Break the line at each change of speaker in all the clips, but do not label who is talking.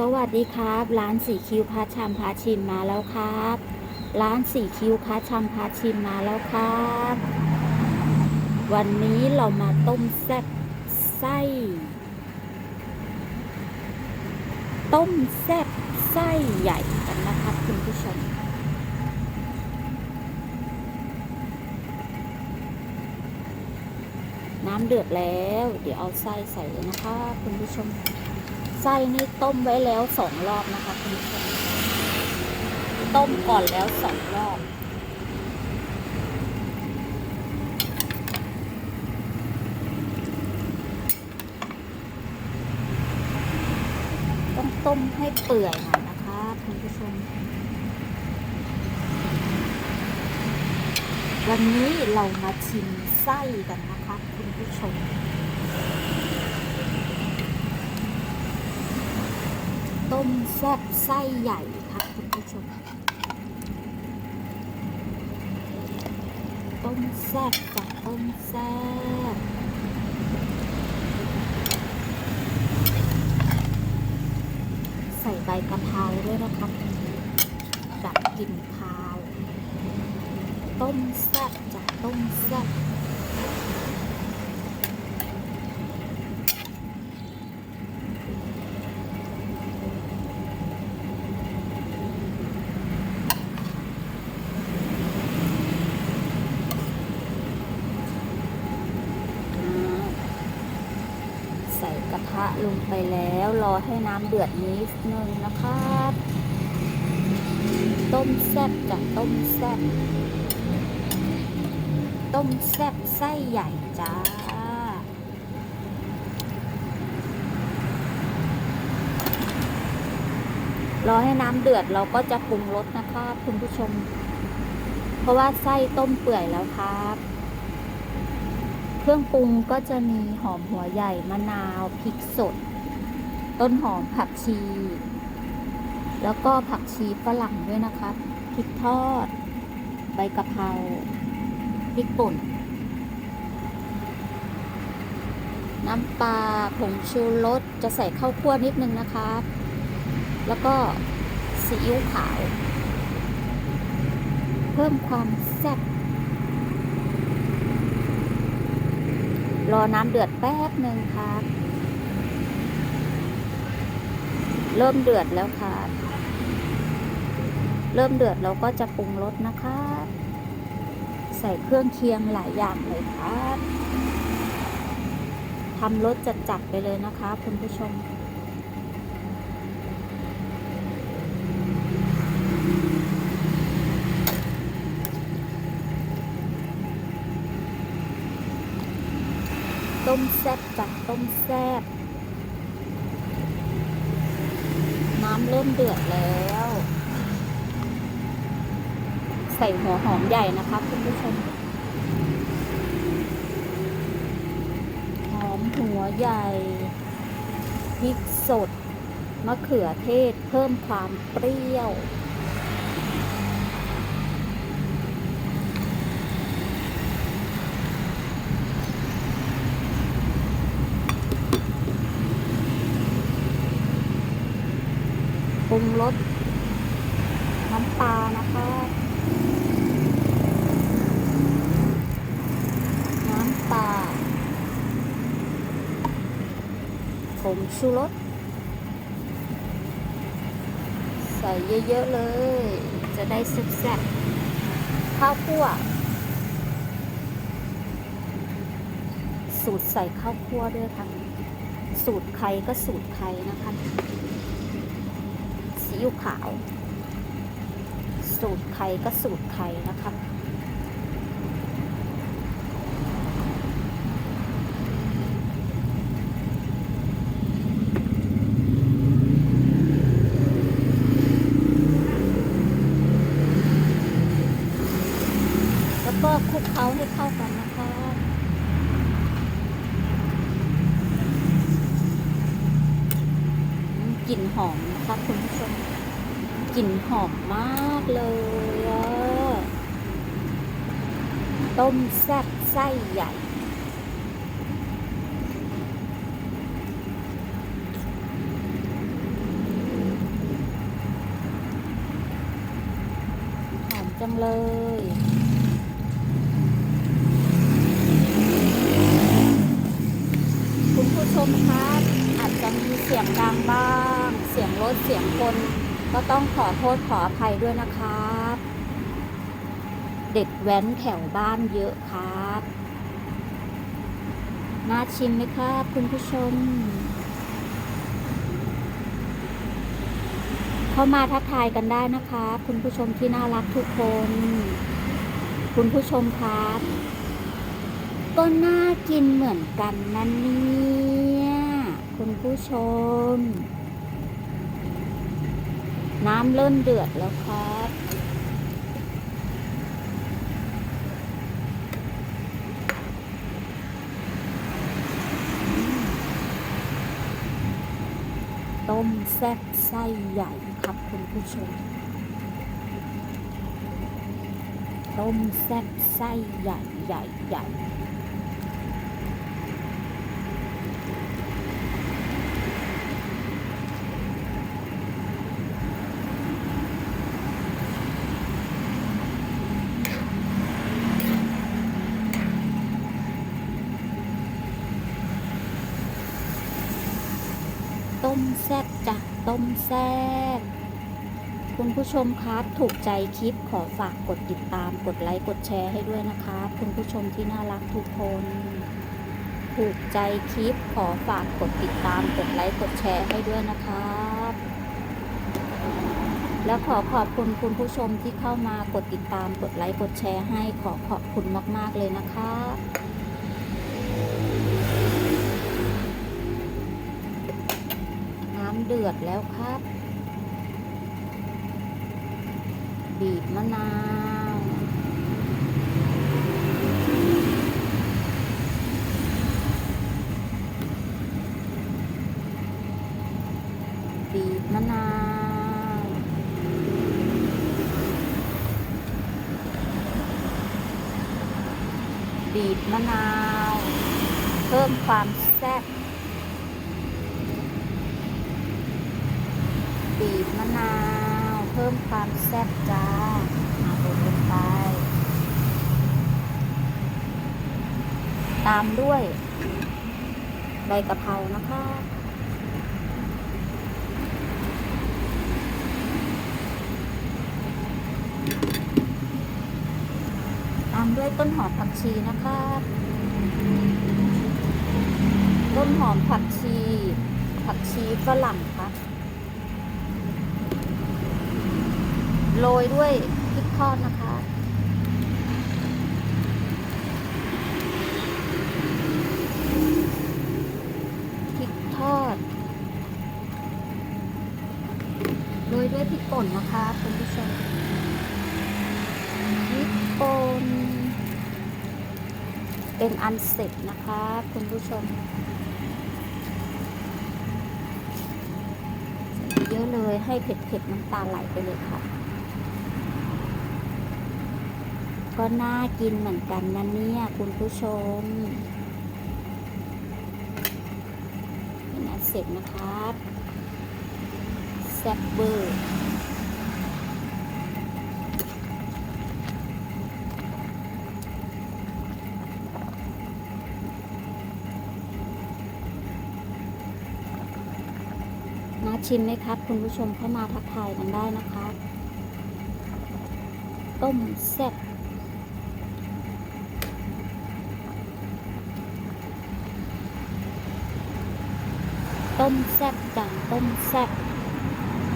สวัสดีครับ ร้านสีคิวพาชามพาชิมมาแล้วครับ ร้านสีคิวพาชามพาชิมมาแล้วครับ วันนี้เรามาต้มแซ่บไส้ ต้มแซ่บไส้ใหญ่กันนะครับคุณผู้ชมน้ำเดือดแล้ว เดี๋ยวเอาไส้ใส่เลยนะคะคุณผู้ชม ไส้นี่ต้มไว้แล้วสองรอบนะคะคุณผู้ชมต้มก่อนแล้วสองรอบ ต้องต้มให้เปื่อยหน่อยนะคะคุณผู้ชม วันนี้เรามาชิมไส้กันนะคะคุณผู้ชม ต้มแซ่บไส้ใหญ่ค่ะคุณผู้ชม ต้มแซ่บกับต้มแซ่บใส่ใบกะเพราด้วยนะคะดับกลิ่นคาว ต้มแซ่บจากต้มแซ่บ ใส่กระทะ ลงไปแล้ว รอให้น้ำเดือดนิดนึงนะครับต้มแซ่บจากต้มแซ่บต้มแซ่บไส้ใหญ่จ้ารอให้น้ำเดือดเราก็จะปรุงรสนะคะคุณผู้ชม เพราะว่าไส้ต้มเปื่อยแล้วครับ เครื่องปรุงก็จะมีหอมหัวใหญ่มะนาวพริกสด ต้นหอมผักชี แล้วก็ผักชีฝรั่งด้วยนะครับพริกทอด ใบกะเพราพริกป่น น้ำปลาผงชูรสจะใส่ข้าวคั่วนิดนึงนะครับแล้วก็ซีอิ๊วขาว เพิ่มความแซ่บ รอน้ำเดือดแป๊บหนึ่งครับ เริ่มเดือดแล้วครับเริ่มเดือดเราก็จะปรุงรสนะครับใส่เครื่องเคียงหลายอย่างเลยครับทำรสจัดๆไปเลยนะคะคุณผู้ชม ต้มแซ่บจากต้มแซ่บน้ำเริ่มเดือดแล้ว ใส่หัวหอมใหญ่นะคะคุณผู้ชมหอมหัวใหญ่พริกสดมะเขือเทศเพิ่มความเปรี้ยว งรสน้ำปลานะคะ น้ำปลาผงชูรส ใส่เยอะ ๆ เลย จะได้สุกแซ่บข้าวคั่ว สูตรใส่ข้าวคั่วด้วยค่ะ สูตรใครก็สูตรใครนะคะ ซีอิ๊วขาว สูตรใครก็สูตรใครนะคะ หอมมากเลยต้มแซ่บไส้ใหญ่หอมจังเลย ก็ต้องขอโทษขออภัยด้วยนะครับ เด็กแว้นแถวบ้านเยอะครับ น่าชิมไหมครับคุณผู้ชม เข้ามาทักทายกันได้นะคะคุณผู้ชมที่น่ารักทุกคน คุณผู้ชมครับก็น่ากินเหมือนกันนั่นเนี่ย คุณผู้ชม น้ำเริ่มเดือดแล้วครับ ต้มแซ่บไส้ใหญ่ครับคุณผู้ชม ต้มแซ่บไส้ใหญ่ใหญ่ใหญ่ ต้มแซ่บจ้ะต้มแซ่บคุณผู้ชมครับถูกใจคลิปขอฝากกดติดตามกดไลค์กดแชร์ให้ด้วยนะคะ คุณผู้ชมที่น่ารักทุกคน ถูกใจคลิปขอฝากกดติดตามกดไลค์กดแชร์ให้ด้วยนะครับและขอขอบคุณคุณผู้ชมที่เข้ามากดติดตามกดไลค์กดแชร์ให้ขอขอบคุณมาก ๆ เลยนะคะ เดือดแล้วครับ บีบมะนาวบีบมะนาวบีบมะนาว เพิ่มความแซ่บ บีบมะนาว เพิ่มความแซ่บจ้าเอาลงไป ตามด้วย ใบกะเพรานะคะตามด้วยต้นหอมผักชีนะคะ ต้นหอมผักชี ผักชีฝรั่งค่ะ โรยด้วยพริกทอดนะคะ พริกทอด โรยด้วยพริกป่นนะคะคุณผู้ชมพริกป่น เป็นอันเสร็จนะคะคุณผู้ชมเยอะเลยให้เผ็ดๆน้ำตาไหลไปเลยค่ะ ก็น่ากินเหมือนกันนะเนี่ยคุณผู้ชมเป็นอันเสร็จนะครับแซ่บเบอร์น่าชิมไหมครับ คุณผู้ชมเข้ามาทักทายกันได้นะครับ ต้มแซ่บ ต้มแซ่บจ้ะต้มแซ่บ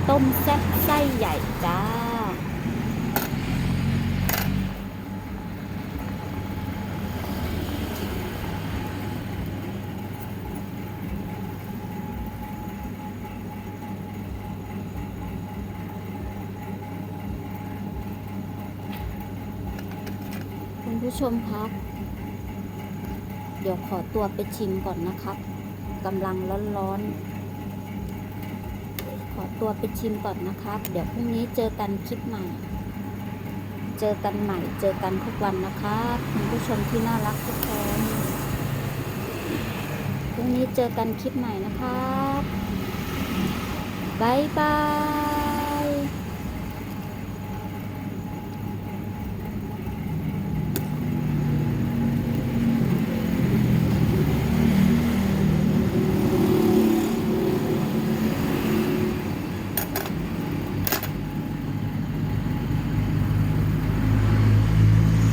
ต้มแซ่บไส้ใหญ่จ้า คุณผู้ชมครับ เดี๋ยวขอตัวไปชิมก่อนนะครับ กำลังร้อนๆ ขอตัวไปชิมก่อนนะครับ เดี๋ยวพรุ่งนี้เจอกันคลิปใหม่ เจอกันใหม่ เจอกันทุกวันนะครับคุณผู้ชมที่น่ารักทุกคนพรุ่งนี้เจอกันคลิปใหม่นะครับบ๊ายบาย